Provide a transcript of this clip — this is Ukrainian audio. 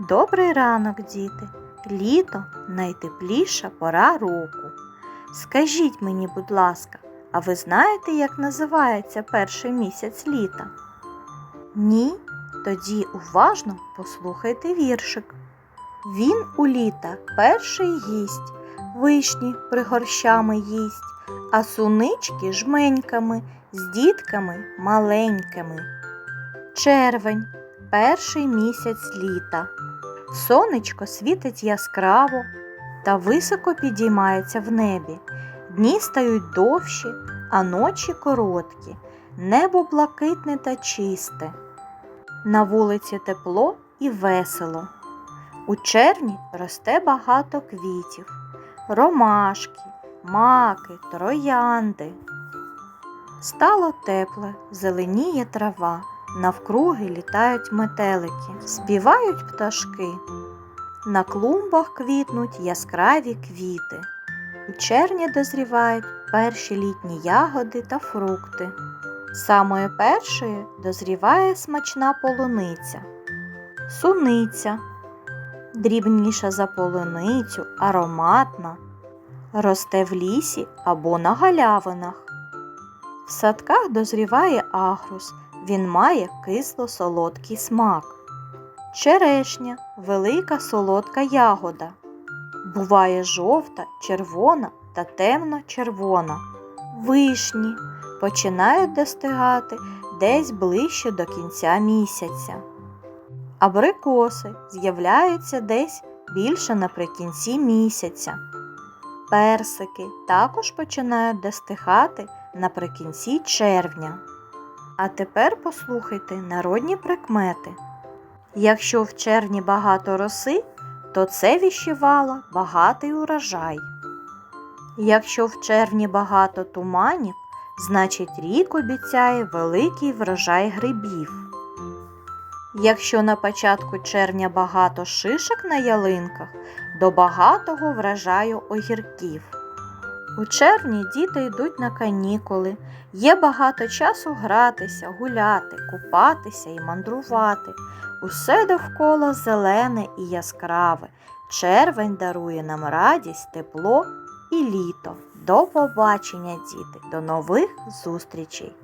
Добрий ранок, діти. Літо найтепліша пора року. Скажіть мені, будь ласка, а ви знаєте, як називається перший місяць літа? Ні? Тоді уважно послухайте віршик. Він у літа перший їсть, вишні пригорщами їсть, а сунички жменьками з дітками маленькими. Червень перший місяць літа. Сонечко світить яскраво та високо підіймається в небі. Дні стають довші, а ночі короткі, небо блакитне та чисте. На вулиці тепло і весело. У червні росте багато квітів, ромашки, маки, троянди. Стало тепле, зеленіє трава, навкруги літають метелики, співають пташки. На клумбах квітнуть яскраві квіти. У червні дозрівають перші літні ягоди та фрукти. Самою першою дозріває смачна полуниця, суниця, дрібніша за полуницю, ароматна, росте в лісі або на галявинах. В садках дозріває агрус, він має кисло-солодкий смак. Черешня велика солодка ягода. Буває жовта, червона та темно-червона. Вишні починають достигати десь ближче до кінця місяця. Абрикоси з'являються десь більше наприкінці місяця. Персики також починають достигати наприкінці червня. А тепер послухайте народні прикмети. Якщо в червні багато роси, то це віщувало багатий урожай. Якщо в червні багато туманів, значить рік обіцяє великий врожай грибів. Якщо на початку червня багато шишок на ялинках, до багатого врожаю огірків. У червні діти йдуть на канікули, є багато часу гратися, гуляти, купатися і мандрувати. Усе довкола зелене і яскраве. Червень дарує нам радість, тепло і літо. До побачення, діти, до нових зустрічей!